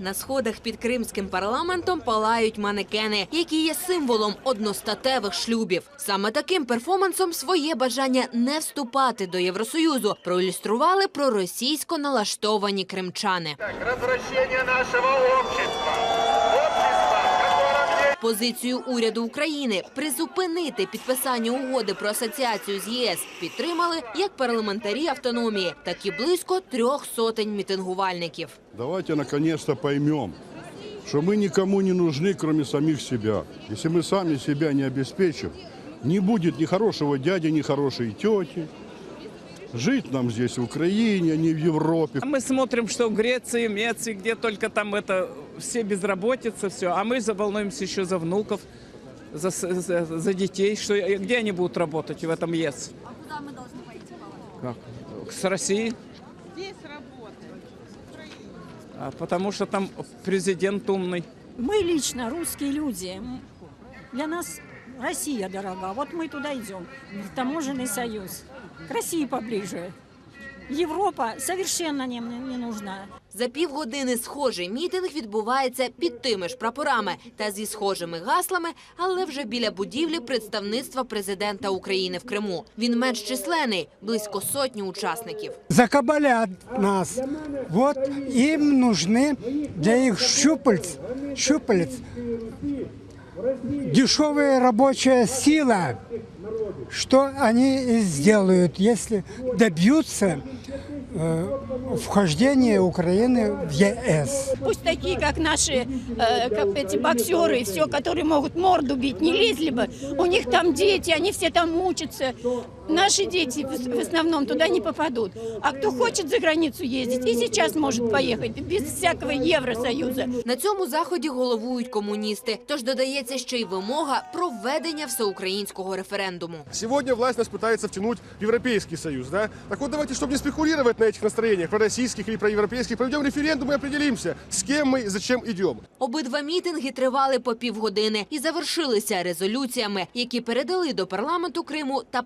На сходах під кримським парламентом палають манекени, які є символом одностатевих шлюбів. Саме таким перформансом своє бажання не вступати до Євросоюзу проілюстрували проросійсько налаштовані кримчани. Так, нашего нашого Общества, Позицію уряду України призупинити підписання угоди про асоціацію з ЄС підтримали як парламентарі автономії, так і близько трьох сотень мітингувальників. Давайте наконец-то поймем, что мы никому не нужны, кроме самих себя. Если мы сами себя не обеспечим, не будет ни хорошего дяди, ни хорошей тети. Жить нам здесь в Украине, а не в Европе. Мы смотрим, что в Греции, Меции, где только там это все безработица, все. А мы за- волнуемся еще за внуков, за, с- за, за детей, что где они будут работать в этом ЕС? А куда мы должны пойти, по Как? С России. А потому что там президент умный. Мы лично, русские люди, для нас Россия дорога. Вот мы туда идем, в таможенный союз. К России поближе. Европа совершенно не, не нужна. За півгодини схожий мітинг відбувається під тими ж прапорами та зі схожими гаслами, але вже біля будівлі представництва президента України в Криму. Він менш численний, близько сотні учасників. закабалят нас. Вот им нужны для их щупальц, щупалец дешевая рабочая сила. Что они и сделают, если добьются э, вхождения Украины в ЕС? Пусть такие, как наши э, как эти боксеры, и все, которые могут морду бить, не лезли бы. У них там дети, они все там учатся. Наши дети в в основном туда не попадут. А кто хочет за границу ездить, и сейчас может поехать без всякого Евросоюза. На цьому заході головують комуністи. Тож додається ще й вимога проведення всеукраїнського референдуму. Сегодня власть нас пытается втянуть в Европейский Союз, да? Так вот давайте, чтобы не спекулировать на этих настроениях, пророссийских или проевропейских, проведем референдум и определимся, с кем мы и зачем идем. Обидва мітинги тривали по півгодини і завершилися резолюціями, які передали до парламенту Криму та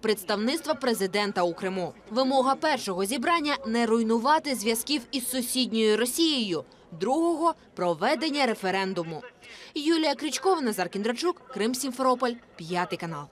представництва президента у Криму. Вимога першого зібрання не руйнувати зв'язків із сусідньою Росією. Другого проведення референдуму. Юлія Крючкова, Назар Кіндрачук, Крим Сімферополь, п'ятий канал.